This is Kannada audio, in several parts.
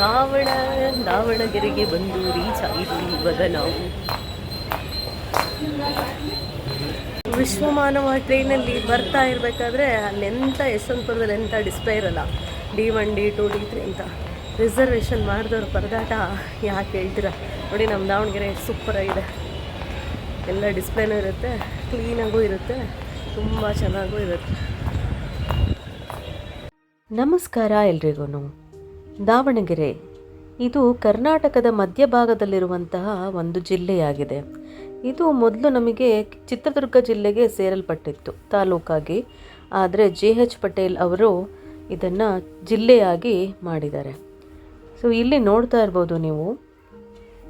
ದಾವಣ ದಾವಣಗೆರೆಗೆ ಬಂದು ರೀಚ್ ಆಯಿತು ಇವಾಗ ನಾವು ವಿಶ್ವಮಾನವ ಟ್ರೈನಲ್ಲಿ ಬರ್ತಾ ಇರಬೇಕಾದ್ರೆ ಅಲ್ಲಿ ಎಂಥ ಯಶವಂತಪುರದಲ್ಲಿ ಎಂಥ ಡಿಸ್ಪ್ಲೇ ಇರಲ್ಲ. D one, D two, D three ಅಂತ ರಿಸರ್ವೇಷನ್ ಮಾಡಿದವ್ರ ಪರದಾಟ ಯಾಕೆ ಹೇಳ್ತೀರಾ? ನೋಡಿ ನಮ್ಮ ದಾವಣಗೆರೆ ಸೂಪರಾಗಿದೆ ಎಲ್ಲ ಡಿಸ್ಪ್ಲೇನೂ ಇರುತ್ತೆ ಕ್ಲೀನಾಗೂ ಇರುತ್ತೆ, ತುಂಬ ಚೆನ್ನಾಗೂ ಇರುತ್ತೆ. ನಮಸ್ಕಾರ ಎಲ್ರಿಗೂ ದಾವಣಗೆರೆ. ಇದು ಕರ್ನಾಟಕದ ಮಧ್ಯಭಾಗದಲ್ಲಿರುವಂತಹ ಒಂದು ಜಿಲ್ಲೆಯಾಗಿದೆ. ಇದು ಮೊದಲು ನಮಗೆ ಚಿತ್ರದುರ್ಗ ಜಿಲ್ಲೆಗೆ ಸೇರಲ್ಪಟ್ಟಿತ್ತು ತಾಲೂಕಾಗಿ. ಆದರೆ ಜೆ ಎಚ್ ಪಟೇಲ್ ಅವರು ಇದನ್ನು ಜಿಲ್ಲೆಯಾಗಿ ಮಾಡಿದ್ದಾರೆ. ಸೊ ಇಲ್ಲಿ ನೋಡ್ತಾ ಇರ್ಬೋದು ನೀವು.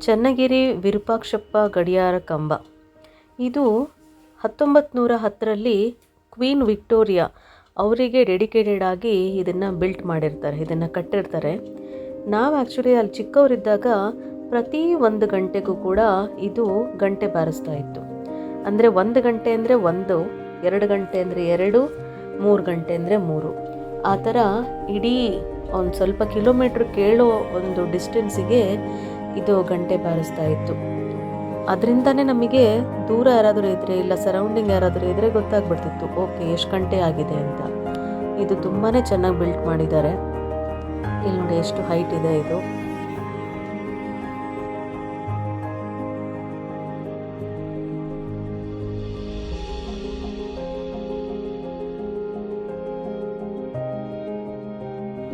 ಚನ್ನಗಿರಿ, ವಿರೂಪಾಕ್ಷಪ್ಪ, ಗಡಿಯಾರ, ಕಂಬ. ಇದು ಹತ್ತೊಂಬತ್ತು ನೂರ ಹತ್ತರಲ್ಲಿ ಕ್ವೀನ್ ವಿಕ್ಟೋರಿಯಾ ಅವರಿಗೆ ಡೆಡಿಕೇಟೆಡ್ ಆಗಿ ಇದನ್ನು ಬಿಲ್ಟ್ ಮಾಡಿರ್ತಾರೆ, ಇದನ್ನು ಕಟ್ಟಿರ್ತಾರೆ. ನಾವು ಆ್ಯಕ್ಚುಲಿ ಅಲ್ಲಿ ಚಿಕ್ಕವರಿದ್ದಾಗ ಪ್ರತಿ ಒಂದು ಗಂಟೆಗೂ ಕೂಡ ಇದು ಗಂಟೆ ಬಾರಿಸ್ತಾ ಇತ್ತು. ಅಂದರೆ ಒಂದು ಗಂಟೆ ಅಂದರೆ ಒಂದು, ಎರಡು ಗಂಟೆ ಅಂದರೆ ಎರಡು, ಮೂರು ಗಂಟೆ ಅಂದರೆ ಮೂರು. ಆ ಥರ ಇಡೀ ಒಂದು ಸ್ವಲ್ಪ ಕಿಲೋಮೀಟ್ರ್ ಕೇಳೋ ಒಂದು ಡಿಸ್ಟೆನ್ಸಿಗೆ ಇದು ಗಂಟೆ ಬಾರಿಸ್ತಾ ಇತ್ತು. ಅದರಿಂದನೇ ನಮಗೆ ದೂರ ಯಾರಾದರೂ ಇದ್ದರೆ ಇಲ್ಲ ಸರೌಂಡಿಂಗ್ ಯಾರಾದರೂ ಇದ್ದರೆ ಗೊತ್ತಾಗ್ಬಿಡ್ತಿತ್ತು ಓಕೆ ಎಷ್ಟು ಗಂಟೆ ಆಗಿದೆ ಅಂತ. ಇದು ತುಂಬಾ ಚೆನ್ನಾಗಿ ಬಿಲ್ಟ್ ಮಾಡಿದ್ದಾರೆ. ಇಲ್ಲಿ ನೋಡಿ ಎಷ್ಟು ಹೈಟ್ ಇದೆ ಇದು.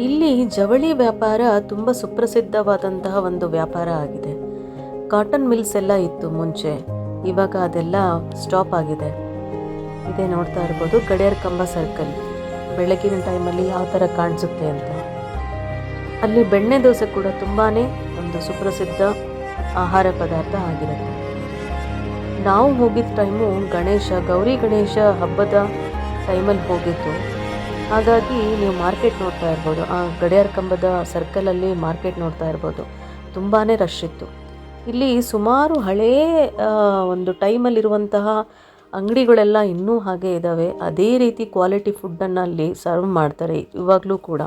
ಇಲ್ಲಿ ಜವಳಿ ವ್ಯಾಪಾರ ತುಂಬ ಸುಪ್ರಸಿದ್ಧವಾದಂತಹ ಒಂದು ವ್ಯಾಪಾರ ಆಗಿದೆ. ಕಾಟನ್ ಮಿಲ್ಸ್ ಎಲ್ಲ ಇತ್ತು ಮುಂಚೆ. ಇವಾಗ ಅದೆಲ್ಲ ಸ್ಟಾಪ್ ಆಗಿದೆ. ಇದೇ ನೋಡ್ತಾ ಇರ್ಬೋದು ಗಡಿಯಾರ ಕಂಬ ಸರ್ಕಲ್ ಬೆಳಗಿನ ಟೈಮಲ್ಲಿ ಯಾವ ಥರ ಕಾಣಿಸುತ್ತೆ ಅಂತ. ಅಲ್ಲಿ ಬೆಣ್ಣೆ ದೋಸೆ ಕೂಡ ತುಂಬಾ ಒಂದು ಸುಪ್ರಸಿದ್ಧ ಆಹಾರ ಪದಾರ್ಥ ಆಗಿರುತ್ತೆ. ನಾವು ಹೋಗಿದ್ದ ಟೈಮು ಗಣೇಶ, ಗೌರಿ ಗಣೇಶ ಹಬ್ಬದ ಟೈಮಲ್ಲಿ ಹೋಗಿದ್ದು. ಹಾಗಾಗಿ ನೀವು ಮಾರ್ಕೆಟ್ ನೋಡ್ತಾ ಇರ್ಬೋದು. ಆ ಗಡಿಯಾರ ಕಂಬದ ಸರ್ಕಲಲ್ಲಿ ಮಾರ್ಕೆಟ್ ನೋಡ್ತಾ ಇರ್ಬೋದು. ತುಂಬಾ ರಶ್ ಇತ್ತು. ಇಲ್ಲಿ ಸುಮಾರು ಹಳೇ ಒಂದು ಟೈಮಲ್ಲಿರುವಂತಹ ಅಂಗಡಿಗಳೆಲ್ಲ ಇನ್ನೂ ಹಾಗೆ ಇದ್ದಾವೆ ಅದೇ ರೀತಿ ಕ್ವಾಲಿಟಿ ಫುಡ್ಡನ್ನು ಅಲ್ಲಿ ಸರ್ವ್ ಮಾಡ್ತಾರೆ, ಇವಾಗಲೂ ಕೂಡ.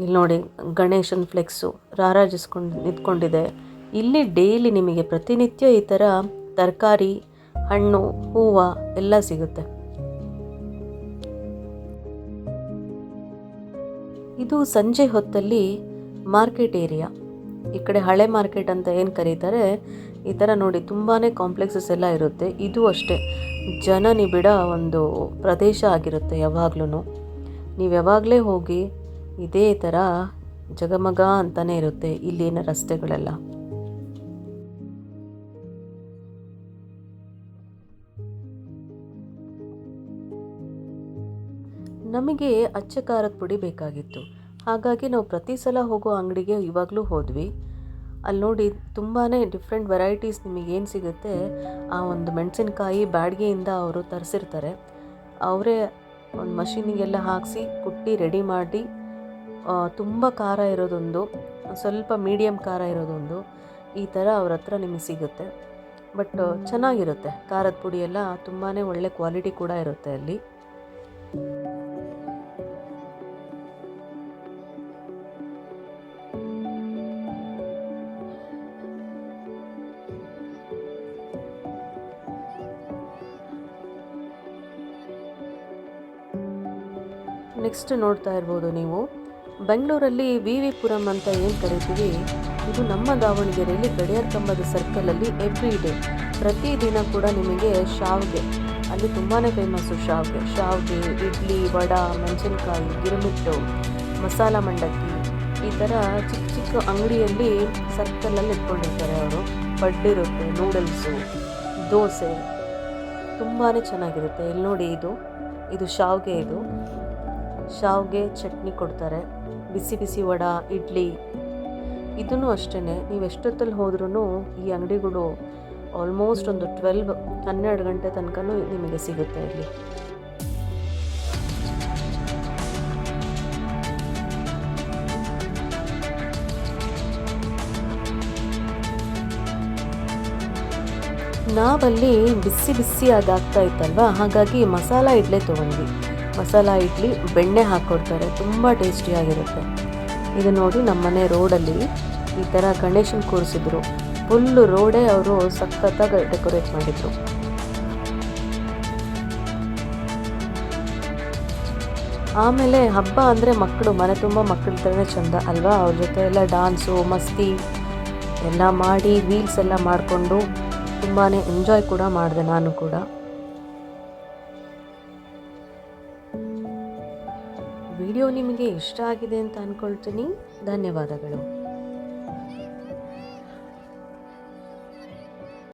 ಇಲ್ಲಿ ನೋಡಿ, ಗಣೇಶನ್ ಫ್ಲೆಕ್ಸು ರಾರಾಜಿಸ್ಕೊಂಡು ನಿಂತ್ಕೊಂಡಿದೆ. ಇಲ್ಲಿ ಡೈಲಿ ನಿಮಗೆ ಪ್ರತಿನಿತ್ಯ ಈ ಥರ ತರಕಾರಿ, ಹಣ್ಣು, ಹೂವು ಎಲ್ಲ ಸಿಗುತ್ತೆ. ಇದು ಸಂಜೆ ಹೊತ್ತಲ್ಲಿ ಮಾರ್ಕೆಟ್ ಏರಿಯಾ. ಈ ಕಡೆ ಹಳೆ ಮಾರ್ಕೆಟ್ ಅಂತ ಏನು ಕರೀತಾರೆ, ಈ ಥರ ನೋಡಿ ತುಂಬಾ ಕಾಂಪ್ಲೆಕ್ಸಸ್ ಎಲ್ಲ ಇರುತ್ತೆ. ಇದು ಅಷ್ಟೇ. ಜನ ನಿಬಿಡ ಒಂದು ಪ್ರದೇಶ ಆಗಿರುತ್ತೆ ಯಾವಾಗ್ಲೂ ನೀವು ಯಾವಾಗಲೇ ಹೋಗಿ ಇದೇ ಥರ ಜಗಮಗ ಅಂತಲೇ ಇರುತ್ತೆ ಇಲ್ಲಿನ ರಸ್ತೆಗಳೆಲ್ಲ. ನಮಗೆ ಅಚ್ಚ ಖಾರದ ಪುಡಿ ಬೇಕಾಗಿತ್ತು. ಹಾಗಾಗಿ ನಾವು ಪ್ರತಿ ಸಲ ಹೋಗೋ ಅಂಗಡಿಗೆ ಇವಾಗಲೂ ಹೋದ್ವಿ. ಅಲ್ಲಿ ನೋಡಿ ತುಂಬಾ ಡಿಫ್ರೆಂಟ್ ವೆರೈಟೀಸ್ ನಿಮಗೆ ಏನು ಸಿಗುತ್ತೆ? ಆ ಒಂದು ಮೆಣಸಿನ್ಕಾಯಿ ಬ್ಯಾಡ್ಗೆಯಿಂದ ಅವರು ತರಿಸಿರ್ತಾರೆ. ಅವರೇ ಒಂದು ಮಷೀನಿಗೆಲ್ಲ ಹಾಕಿಸಿ, ಕುಟ್ಟಿ ರೆಡಿ ಮಾಡಿ ತುಂಬ ಖಾರ ಇರೋದೊಂದು, ಸ್ವಲ್ಪ ಮೀಡಿಯಮ್ ಖಾರ ಇರೋದೊಂದು, ಈ ಥರ ಅವ್ರ ಹತ್ರ ನಿಮಗೆ ಸಿಗುತ್ತೆ. ಬಟ್ ಚೆನ್ನಾಗಿರುತ್ತೆ. ಖಾರದ ಪುಡಿ ಎಲ್ಲ ತುಂಬಾ ಒಳ್ಳೆ ಕ್ವಾಲಿಟಿ ಕೂಡ ಇರುತ್ತೆ ಅಲ್ಲಿ. ನೆಕ್ಸ್ಟ್ ನೋಡ್ತಾ ಇರ್ಬೋದು ನೀವು. ಬೆಂಗಳೂರಲ್ಲಿ ವಿ ವಿ ಪುರಂ ಅಂತ ಏನು ಕರಿತೀವಿ? ಇದು ನಮ್ಮ ದಾವಣಗೆರೆಯಲ್ಲಿ ಗಡಿಯಾರ ಕಂಬದ ಸರ್ಕಲಲ್ಲಿ ಎವ್ರಿ ಡೇ ಪ್ರತಿದಿನ ಕೂಡ ನಿಮಗೆ ಶಾವ್ಗೆ ಅಲ್ಲಿ ತುಂಬಾ ಫೇಮಸ್ಸು ಶಾವ್ಗೆ ಶಾವ್ಗೆ ಇಡ್ಲಿ, ವಡ, ಮೆಣಸಿನ್ಕಾಯಿ, ಗಿರ್ಮಿಟ್ಟು, ಮಸಾಲ ಮಂಡಕ್ಕಿ ಈ ಥರ ಚಿಕ್ಕ ಚಿಕ್ಕ ಅಂಗಡಿಯಲ್ಲಿ ಸರ್ಕಲಲ್ಲಿ ಇಟ್ಕೊಂಡಿರ್ತಾರೆ ಅವರು. ಪಡ್ಡಿರುತ್ತೆ ನೂಡಲ್ಸು ದೋಸೆ ತುಂಬಾ ಚೆನ್ನಾಗಿರುತ್ತೆ. ಇಲ್ಲಿ ನೋಡಿ ಇದು ಇದು ಶಾವ್ಗೆ ಇದು. ಶಾವ್ಗೆ ಚಟ್ನಿ ಕೊಡ್ತಾರೆ. ಬಿಸಿ ಬಿಸಿ ವಡ, ಇಡ್ಲಿ. ಇದನ್ನು ಅಷ್ಟೇ ನೀವು ಎಷ್ಟೊತ್ತಲ್ಲಿ ಹೋದ್ರೂ ಈ ಅಂಗಡಿಗಳು ಆಲ್ಮೋಸ್ಟ್ ಒಂದು ಟ್ವೆಲ್ವ್ ಹನ್ನೆರಡು ಗಂಟೆ ತನಕನೂ ನಿಮಗೆ ಸಿಗುತ್ತೆ ಇಲ್ಲಿ. ನಾವಲ್ಲಿ ಬಿಸಿ ಬಿಸಿ ಅದಾಗ್ತಾ ಇತ್ತಲ್ವಾ? ಹಾಗಾಗಿ ಮಸಾಲ ಇಡ್ಲೆ ತೊಗೊಂಡ್ವಿ. ಮಸಾಲ ಇಡ್ಲಿ, ಬೆಣ್ಣೆ ಹಾಕ್ಕೊಡ್ತಾರೆ. ತುಂಬ ಟೇಸ್ಟಿಯಾಗಿರುತ್ತೆ ಇದು ನೋಡಿ ನಮ್ಮನೆ ರೋಡಲ್ಲಿ ಈ ಥರ ಗಣೇಶನ್ ಕೂರಿಸಿದ್ರು. ಫುಲ್ಲು ರೋಡೇ ಅವರು ಸಖತ್ತಾಗಿ ಡೆಕೋರೇಟ್ ಮಾಡಿದರು. ಆಮೇಲೆ ಹಬ್ಬ ಅಂದರೆ ಮಕ್ಕಳು ಮನೆ ತುಂಬ ಮಕ್ಕಳಿದ್ರೇ ಚಂದ ಅಲ್ವಾ? ಅವ್ರ ಜೊತೆ ಎಲ್ಲ ಡಾನ್ಸು ಮಸ್ತಿ ಎಲ್ಲ ಮಾಡಿ ರೀಲ್ಸ್ ಎಲ್ಲ ಮಾಡಿಕೊಂಡು ತುಂಬಾ ಎಂಜಾಯ್ ಕೂಡ ಮಾಡಿದೆ ನಾನು ಕೂಡ. ವಿಡಿಯೋ ನಿಮಗೆ ಇಷ್ಟ ಆಗಿದೆ ಅಂತ ಅಂದ್ಕೊಳ್ತೀನಿ ಧನ್ಯವಾದಗಳು.